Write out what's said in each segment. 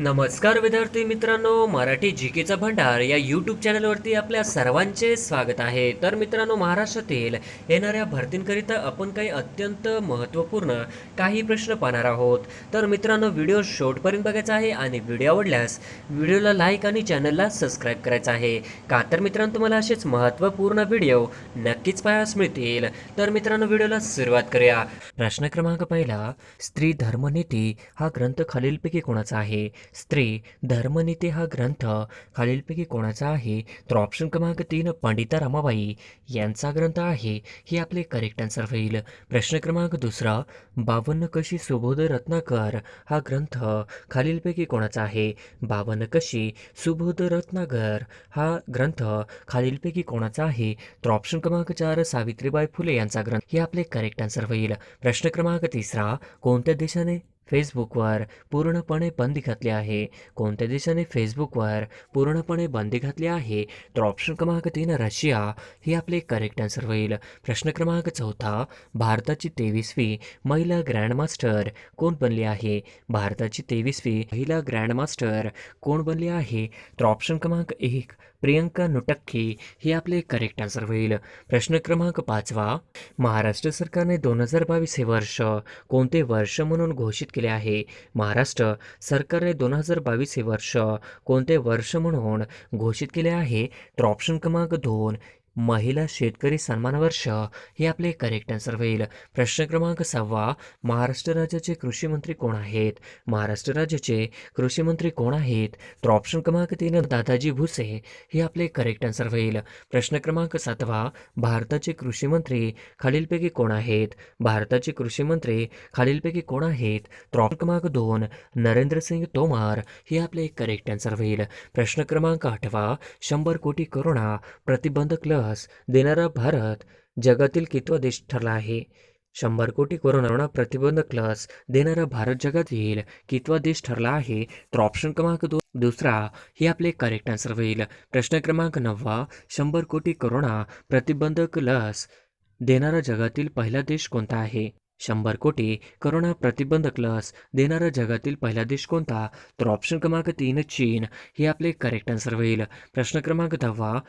नमस्कार विद्यार्थी मित्रांनो मराठी जी केचा भंडार या यूट्यूब चॅनलवरती आपल्या सर्वांचे स्वागत आहे. तर मित्रांनो महाराष्ट्रातील येणाऱ्या भरतींकरिता आपण काही अत्यंत महत्त्वपूर्ण काही प्रश्न पाहणार आहोत. तर मित्रांनो व्हिडिओ शॉर्टपर्यंत बघायचा आहे आणि व्हिडिओ आवडल्यास व्हिडिओला लाईक आणि चॅनलला सबस्क्राईब करायचं आहे. का तर मित्रांनो तुम्हाला असेच महत्त्वपूर्ण व्हिडिओ नक्कीच पाहायला मिळतील. तर मित्रांनो व्हिडिओला सुरुवात करूया. प्रश्न क्रमांक पहिला स्त्री धर्मनीती हा ग्रंथ खालीलपैकी कोणाचा आहे? स्त्री धर्मनीती हा ग्रंथ खालीलपैकी कोणाचा आहे? तर ऑप्शन क्रमांक तीन पंडिता रमाबाई यांचा ग्रंथ आहे. हे आपले करेक्ट आन्सर होईल. प्रश्न क्रमांक दुसरा बावन्न कशी सुबोध रत्नाकर हा ग्रंथ खालीलपैकी कोणाचा आहे? बावन्न कशी सुबोध रत्नाकर हा ग्रंथ खालीलपैकी कोणाचा आहे? तर ऑप्शन क्रमांक चार सावित्रीबाई फुले यांचा ग्रंथ. हे आपले करेक्ट आन्सर होईल. प्रश्न क्रमांक तिसरा कोणत्या देशाने फेसबुकवर पूर्णपणे बंदी घातली आहे. कोणत्या देशाने फेसबुकवर पूर्णपणे बंदी घातली आहे? तर ऑप्शन क्रमांक तीन रशिया. हे आपले करेक्ट आन्सर होईल. प्रश्न क्रमांक चौथा भारताची तेवीसवी महिला ग्रँडमास्टर कोण बनली आहे? भारताची तेवीसवी महिला ग्रँडमास्टर कोण बनली आहे? तर ऑप्शन क्रमांक एक प्रियंका नुटक्की हे आपले करेक्ट आन्सर होईल. प्रश्न क्रमांक पाचवा. महाराष्ट्र सरकारने दोन हजार बावीस हे वर्ष कोणते वर्ष म्हणून घोषित केले आहे? महाराष्ट्र सरकारने दोन हजार बावीस हे वर्ष कोणते वर्ष म्हणून घोषित केले आहे? तर ऑप्शन क्रमांक दोन महिला शेतकरी सन्मान वर्ष हे आपले करेक्ट आन्सर होईल. प्रश्न क्रमांक सहावा महाराष्ट्र राज्याचे कृषी मंत्री कोण आहेत? महाराष्ट्र राज्याचे कृषी मंत्री कोण आहेत? तर ऑप्शन क्रमांक तीन दादाजी भुसे हे आपले करेक्ट आन्सर होईल. प्रश्न क्रमांक सातवा भारताचे कृषी मंत्री खालीलपैकी कोण आहेत? भारताचे कृषी मंत्री खालीलपैकी कोण आहेत? तर ऑप्शन क्रमांक दोन नरेंद्र सिंग तोमर हे आपले करेक्ट आन्सर होईल. प्रश्न क्रमांक आठवा शंभर कोटी करोना प्रतिबंधक लस देणारा भारत जगातील कितवा देश ठरला आहे? शंभर कोटी कोरोना प्रतिबंधक लस देणारा भारत जगातील कितवा देश ठरला आहे? तर ऑप्शन क्रमांक दो दुसरा हे आपले करेक्ट आन्सर होईल. प्रश्न क्रमांक नववा शंभर कोटी कोरोना प्रतिबंधक लस देणारा जगातील पहिला देश कोणता आहे? शंभर कोटी करोना प्रतिबंधक लस देणारा जगातील पहिला देश कोणता? तर ऑप्शन क्रमांक तीन चीन हे आपले करेक्ट आन्सर होईल. प्रश्न क्रमांक दहावा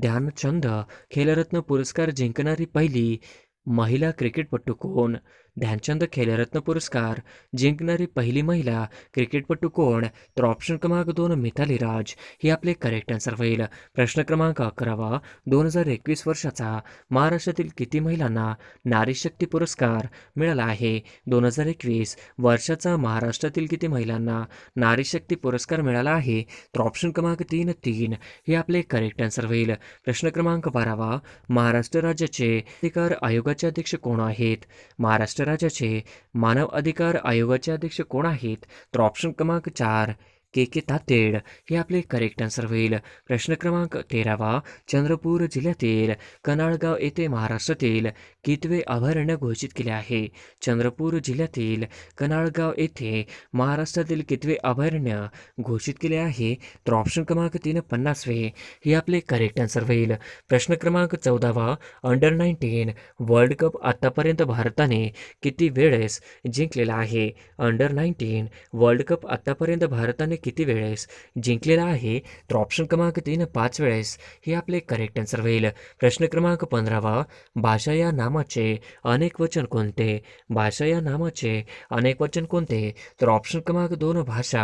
ध्यानचंद खेलरत्न पुरस्कार जिंकणारी पहिली महिला क्रिकेटपटू कोण? ध्यानचंद खेलरत्न पुरस्कार जिंकणारी पहिली महिला क्रिकेटपटू कोण? तर ऑप्शन क्रमांक दोन मिताली राज. हे आपले करेक्ट आन्सर होईल. प्रश्न क्रमांक अकरावा दोन हजार एकवीस वर्षाचा महाराष्ट्रातील किती महिलांना नारी शक्ती पुरस्कार मिळाला आहे? दोन हजार एकवीस वर्षाचा महाराष्ट्रातील किती महिलांना नारी शक्ती पुरस्कार मिळाला आहे? तर ऑप्शन क्रमांक तीन तीन. हे आपले करेक्ट आन्सर होईल. प्रश्न क्रमांक बारावा महाराष्ट्र राज्याचे अधिकार आयोगाचे अध्यक्ष कोण आहेत? महाराष्ट्र राज्याचे मानव अधिकार आयोगाचे अध्यक्ष कोण आहेत? तर ऑप्शन क्रमांक चार के के तातेड हे आपले करेक्ट आन्सर होईल. प्रश्न क्रमांक तेरावा चंद्रपूर जिल्ह्यातील कनाळगाव येथे महाराष्ट्रातील कितवे अभयारण्य घोषित केले आहे? चंद्रपूर जिल्ह्यातील कनाळगाव येथे महाराष्ट्रातील कितवे अभयारण्य घोषित केले आहे? तर ऑप्शन क्रमांक तीन पन्नासवे हे आपले करेक्ट आन्सर होईल. प्रश्न क्रमांक चौदावा अंडर नाईन्टीन वर्ल्ड कप आत्तापर्यंत भारताने किती वेळेस जिंकलेला आहे? अंडर नाईन्टीन वर्ल्ड कप आत्तापर्यंत भारताने किती वेळेस जिंकलेला आहे तर ऑप्शन क्रमांक तीन पाच वेळेस हे आपले करेक्ट आन्सर होईल. प्रश्न क्रमांक पंधरावा भाषा या नामाचे अनेक वचन कोणते? भाषा या नामाचे अनेक वचन कोणते? तर ऑप्शन क्रमांक दोन भाषा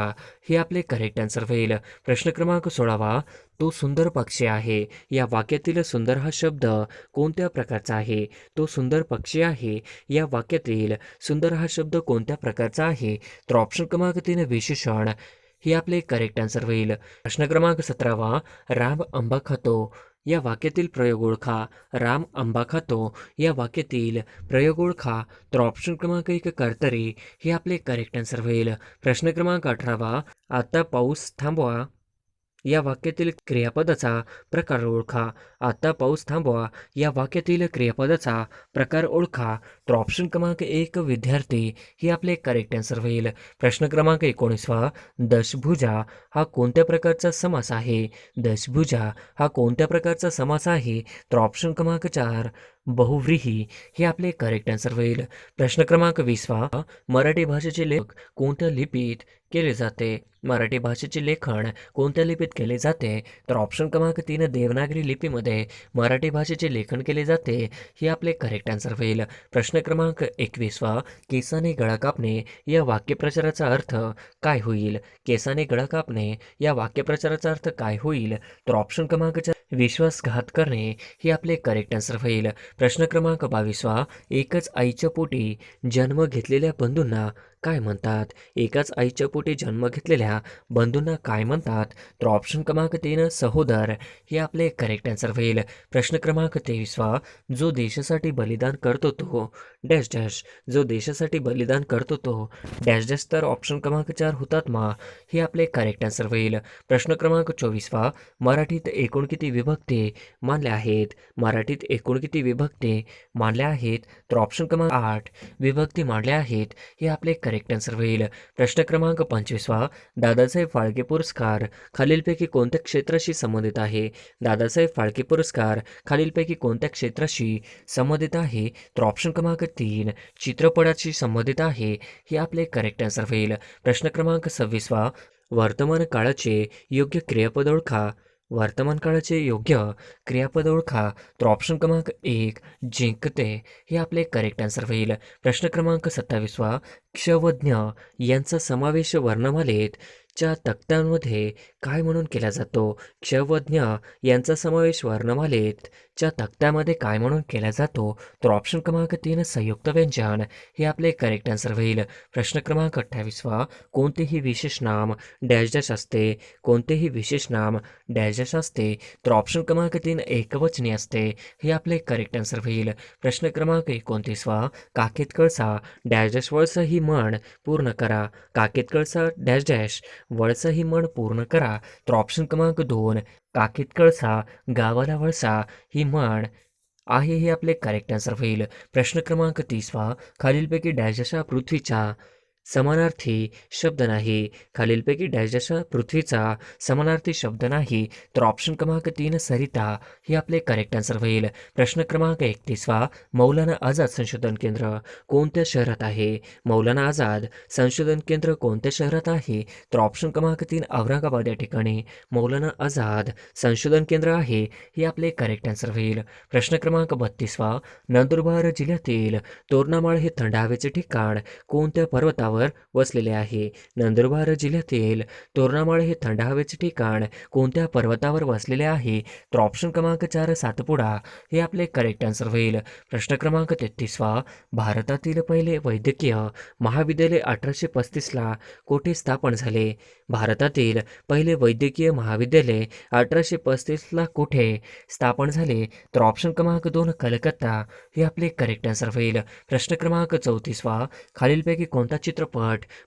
हे आपले करेक्ट आन्सर होईल. प्रश्न क्रमांक सोळावा तो सुंदर पक्षी आहे. या वाक्यातील सुंदर हा शब्द कोणत्या प्रकारचा आहे? तो सुंदर पक्षी आहे. या वाक्यातील सुंदर हा शब्द कोणत्या प्रकारचा आहे? तर ऑप्शन क्रमांक तीन विशेषण हे आपले करेक्ट आन्सर होईल. प्रश्न क्रमांक सतरावा राम आंबा खातो. या वाक्यातील प्रयोग ओळखा. राम आंबा खातो. या वाक्यातील प्रयोग ओळखा. तर ऑप्शन क्रमांक एक कर्तरी. हे आपले करेक्ट आन्सर होईल. प्रश्न क्रमांक अठरावा आता पाऊस थांबवा. या वाक्यातील क्रियापदाचा प्रकार ओळखा. आता पाऊस थांबवा. या वाक्यातील क्रियापदाचा प्रकार ओळखा. तर ऑप्शन क्रमांक एक विद्यार्थी. हे आपले करेक्ट आन्सर होईल. प्रश्न क्रमांक एकोणीसवा दशभुजा हा कोणत्या प्रकारचा समास आहे? दशभुजा हा कोणत्या प्रकारचा समास आहे? तर ऑप्शन क्रमांक चार बहुव्रीही. हे आपले करेक्ट आन्सर होईल. प्रश्न क्रमांक वीसवा मराठी भाषेचे लेख कोणत्या लिपीत केले जाते. मराठी भाषेचे लेखन कोणत्या लिपीत केले जाते? तर ऑप्शन क्रमांक तीन देवनागरी लिपीमध्ये मराठी भाषेचे लेखन केले जाते. हे आपले करेक्ट आन्सर होईल. प्रश्न क्रमांक एकवीसवा केसाने गळा कापणे या वाक्यप्रचाराचा अर्थ काय होईल? केसाने गळा कापणे या वाक्यप्रचाराचा अर्थ काय होईल? तर ऑप्शन क्रमांक चार विश्वासघात करणे हे आपले करेक्ट आन्सर होईल. प्रश्न क्रमांक बावीसवा एकच आईच्या पोटी जन्म घेतलेल्या बंधूंना काय म्हणतात? एकाच आईच्या पोटी जन्म घेतलेल्या बंधूंना काय म्हणतात? तर ऑप्शन क्रमांक तीन सहोदर. हे आपले करेक्ट आन्सर होईल. प्रश्न क्रमांक तेवीसवा. जो देशासाठी बलिदान करतो तो. Dash dash. जो देशासाठी बलिदान करतो तो. डॅश डॅश तर ऑप्शन क्रमांक चार हुतात्मा हे आपले करेक्ट आन्सर होईल. प्रश्न क्रमांक चोवीसवा. मराठीत एकूण किती विभक्ती मानल्या आहेत? मराठीत एकूण किती विभक्ती मानल्या आहेत? तर ऑप्शन क्रमांक आठ. विभक्ती मांडल्या आहेत. हे आपले करेक्ट आन्सर होईल प्रश्न क्रमांक पंचवीसवा दादासाहेब फाळके पुरस्कार. खालीलपैकी कोणत्या क्षेत्राशी संबंधित आहे? दादासाहेब फाळके पुरस्कार. खालीलपैकी कोणत्या क्षेत्राशी संबंधित आहे? तर ऑप्शन क्रमांक तीन चित्रपटाशी संबंधित आहे. हे आपले करेक्ट आन्सर होईल. प्रश्न क्रमांक सव्वीसवा वर्तमान काळाचे योग्य क्रियापद ओळखा. वर्तमान काळाचे योग्य क्रियापद ओळखा. तर ऑप्शन क्रमांक एक जिंकते हे आपले करेक्ट आन्सर होईल. प्रश्न क्रमांक सत्तावीसवा क्षवज्ञ यांचा समावेश वर्णमालेत. च्या तक्त्यांमध्ये काय म्हणून केला जातो? क्षवज्ञ यांचा समावेश वर्णमालेत. च्या तक्त्यामध्ये काय म्हणून केला जातो? तर ऑप्शन क्रमांक तीन संयुक्त व्यंजन. हे आपले करेक्ट आन्सर होईल. प्रश्न क्रमांक अठ्ठावीसवा कोणतेही विशेष नाम डॅश डॅश असते. कोणतेही विशेष नाम डॅश डॅश असते. तर ऑप्शन क्रमांक तीन एकवचनी असते. हे आपले करेक्ट आन्सर होईल. प्रश्न क्रमांक एकोणतीसवा काकेत कळसा डॅश डॅश वळसा ही म्हण पूर्ण करा. काकेत कळसा डॅश डॅश वळसा ही म्हण पूर्ण करा. तर ऑप्शन क्रमांक दोन काकीत कळसा गावाला वळसा ही म्हण आहे हे आपले करेक्ट आन्सर होईल. प्रश्न क्रमांक तीसवा खालीलपैकी डॅश पृथ्वीच्या समानार्थी शब्द नाही. खालीलपैकी डॅश पृथ्वीचा समानार्थी शब्द नाही. तर ऑप्शन क्रमांक तीन सरिता. हे आपले करेक्ट आन्सर होईल. प्रश्न क्रमांक एकतीसवा. मौलाना आझाद संशोधन केंद्र कोणत्या शहरात आहे? मौलाना आझाद संशोधन केंद्र कोणत्या शहरात आहे? तर ऑप्शन क्रमांक तीन औरंगाबाद या ठिकाणी. मौलाना आझाद संशोधन केंद्र आहे. हे आपले करेक्ट आन्सर होईल. प्रश्न क्रमांक बत्तीसवा. नंदुरबार जिल्ह्यातील तोरणामाळ हे थंड हवेचे ठिकाण कोणत्या पर्वतावर वसलेले आहे. नंदुरबार जिल्ह्यातील तोरणामाळ हे थंड हवेचे ठिकाण. कोणत्या पर्वतावर वसलेले आहे? तर ऑप्शन क्रमांक चार सातपुडा. हे आपले करेक्ट आन्सर होईल. प्रश्न क्रमांक तेहतीसवा. भारतातील पहिले वैद्यकीय महाविद्यालय अठराशे पस्तीसला कोठे स्थापन झाले? भारतातील पहिले वैद्यकीय महाविद्यालय अठराशे पस्तीसला कोठे स्थापन झाले? तर ऑप्शन क्रमांक दोन कलकत्ता. हे आपले करेक्ट आन्सर होईल. प्रश्न क्रमांक चौतीसवा. खालीलपैकी कोणता चित्रपट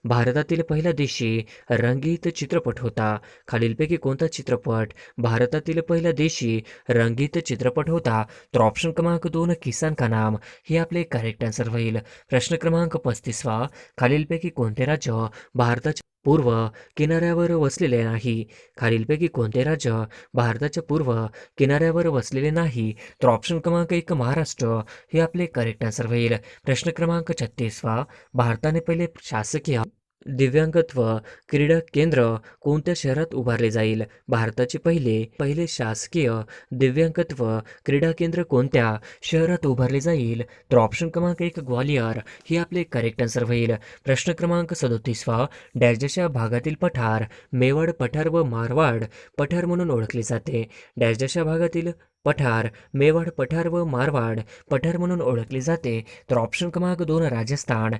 भारतातील पहिला देशी रंगीत चित्रपट होता. खालीलपैकी कोणता चित्रपट भारतातील पहिला देशी रंगीत चित्रपट होता? तर ऑप्शन क्रमांक दोन किसान का नाम? हे आपले करेक्ट आन्सर होईल. प्रश्न क्रमांक पस्तीसवा. खालीलपैकी कोणते राज्य भारताच्या पूर्व किनाऱ्यावर वसलेले नाही. खालीलपैकी कोणते राज्य भारताच्या पूर्व किनाऱ्यावर वसलेले नाही? तर ऑप्शन क्रमांक एक महाराष्ट्र. हे आपले करेक्ट आन्सर होईल. प्रश्न क्रमांक छत्तीसवा भारताने पहिले शासकीय दिव्यांगत्व क्रीडा केंद्र कोणत्या शहरात उभारले जाईल? भारताचे पहिले पहिले शासकीय दिव्यांगत्व क्रीडा केंद्र कोणत्या शहरात उभारले जाईल? तर ऑप्शन क्रमांक एक ग्वालियर. हे आपले करेक्ट आन्सर होईल. प्रश्न क्रमांक सदोतीसवा डॅशच्या भागातील पठार मेवाड पठार व मारवाड पठार म्हणून ओळखले जाते. डॅशच्या भागातील पठार मेवाड पठार व मारवाड पठार म्हणून ओळखले जाते. तर ऑप्शन क्रमांक दोन राजस्थान.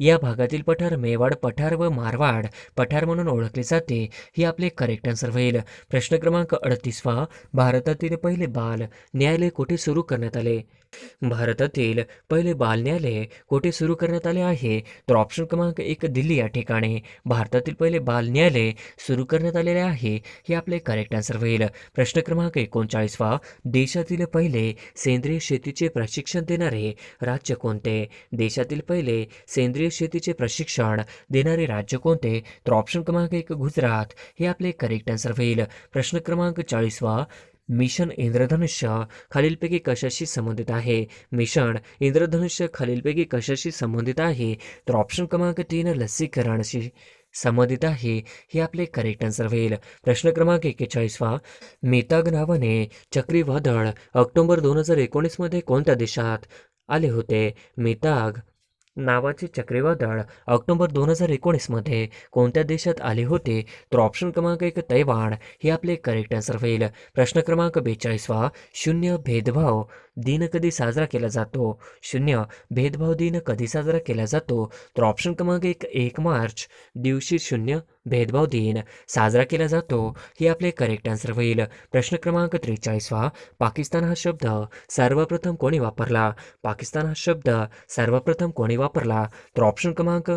या भागातील पठार मेवाड पठार व मारवाड पठार म्हणून ओळखले जाते. हे आपले करेक्ट आन्सर होईल. प्रश्न क्रमांक अडतीसवा. भारतातील पहिले बाल न्यायालय कुठे सुरू करण्यात आले? भारतातील पहिले बाल न्यायालय कुठे सुरू करण्यात आले आहे? तर ऑप्शन क्रमांक एक दिल्ली या ठिकाणी. भारतातील पहिले बाल न्यायालय सुरू करण्यात आलेले आहे. हे आपले करेक्ट आन्सर होईल. प्रश्न क्रमांक एकोणचाळीसवा. देशातील पहिले सेंद्रिय शेतीचे प्रशिक्षण देणारे राज्य कोणते? देशातील पहिले सेंद्रिय शेतीचे प्रशिक्षण देणारे राज्य कोणते? तर ऑप्शन क्रमांक एक गुजरात. हे आपले करेक्ट आन्सर होईल. प्रश्न क्रमांक चाळीसवा. मिशन इंद्रधनुष्य खालीलपैकी कशाशी संबंधित आहे? मिशन इंद्रधनुष्य खालीलपैकी कशाशी संबंधित आहे? तर ऑप्शन क्रमांक तीन लसीकरणशी संबंधित आहे. हे आपले करेक्ट आन्सर होईल. प्रश्न क्रमांक एक्केचाळीसवा. मेताग नावाने चक्रीवादळ ऑक्टोबर दोन हजार एकोणीसमध्ये कोणत्या देशात आले होते? मेताग नावाचे चक्रीवादळ ऑक्टोबर दोन हजार एकोणीसमध्ये कोणत्या देशात आले होते? तर ऑप्शन क्रमांक एक तैवान हे आपले करेक्ट आन्सर होईल. प्रश्न क्रमांक बेचाळीसवा शून्य भेदभाव. दिन कधी साजरा केला जातो? शून्य. भेदभाव दिन कधी साजरा केला जातो? तर ऑप्शन क्रमांक एक एक मार्च. दिवशी शून्य भेदभाव दिन साजरा केला जातो. हे आपले करेक्ट आन्सर होईल. प्रश्न क्रमांक त्रेचाळीसवा. पाकिस्तान हा शब्द सर्वप्रथम कोणी वापरला? पाकिस्तान हा शब्द सर्वप्रथम कोणी वापरला? तर ऑप्शन क्रमांक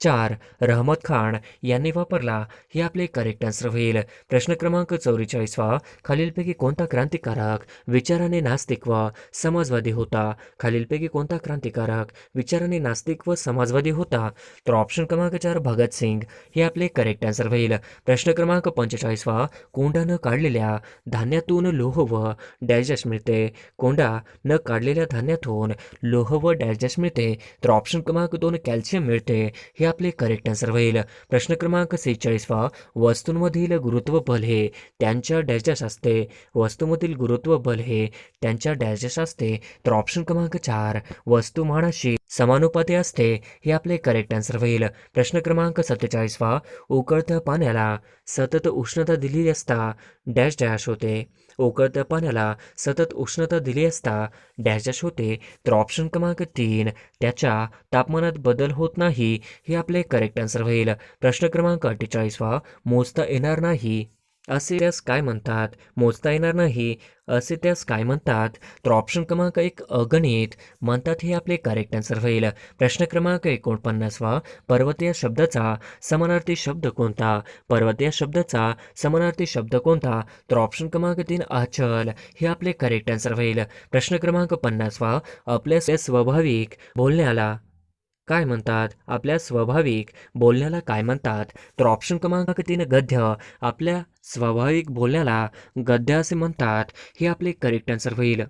चार रहमत खान यांनी वापरला. हे आपले करेक्ट आन्सर होईल. प्रश्न क्रमांक चौवेचाळीसवा खालीलपैकी कोणता क्रांतिकारक विचाराने नास्तिक व समाजवादी होता? खालीलपैकी कोणता क्रांतिकारक विचाराने नास्तिक व समाजवादी होता? तर ऑप्शन क्रमांक चार भगतसिंग हे आपले करेक्ट आन्सर होईल. प्रश्न क्रमांक पंचेचाळीसवा कोंडा न काढलेल्या धान्यातून लोह व डॅजस मिळते. कोंडा न काढलेल्या धान्यातून लोह व डॅजस मिळते. तर ऑप्शन क्रमांक दोन कॅल्शियम मिळते. हे आपले करेक्ट आन्सर होईल. प्रश्न क्रमांक सेहेचाळीसवा वस्तूंमधील गुरुत्व बल हे त्यांच्या डॅजस असते वस्तूमधील गुरुत्व बल हे त्यांच्या डॅजस असते तर ऑप्शन क्रमांक चार वस्तुमानाशी समानुपाती असते हे आपले करेक्ट आन्सर होईल. प्रश्न क्रमांक सत्तेचाळीसवा उकळत्या पाण्याला सतत उष्णता दिली असता डॅश डॅश होते. उकळत्या पाण्याला सतत उष्णता दिली असता डॅश डॅश होते. तर ऑप्शन क्रमांक तीन त्याच्या तापमानात बदल होत नाही हे आपले करेक्ट आन्सर होईल. प्रश्न क्रमांक अठ्ठेचाळीसवा मोजता येणार नाही. असे त्यास काय म्हणतात? मोजता येणार नाही. असे त्यास काय म्हणतात? तर ऑप्शन क्रमांक एक अगणित. म्हणतात हे आपले करेक्ट आन्सर होईल. प्रश्न क्रमांक एकोणपन्नासवा. पर्वतीय शब्दाचा समानार्थी शब्द कोणता? पर्वतीय शब्दाचा समानार्थी शब्द कोणता? तर ऑप्शन क्रमांक तीन अचल. हे आपले करेक्ट आन्सर होईल. प्रश्न क्रमांक पन्नासवा. आपल्या स्वाभाविक बोलण्याला काय म्हणतात? आपल्या स्वाभाविक बोलण्याला काय म्हणतात? तर ऑप्शन क्रमांक तीन गद्य. आपल्या स्वाभाविक बोलण्याला गद्य असे म्हणतात. हे आपले करेक्ट आन्सर होईल.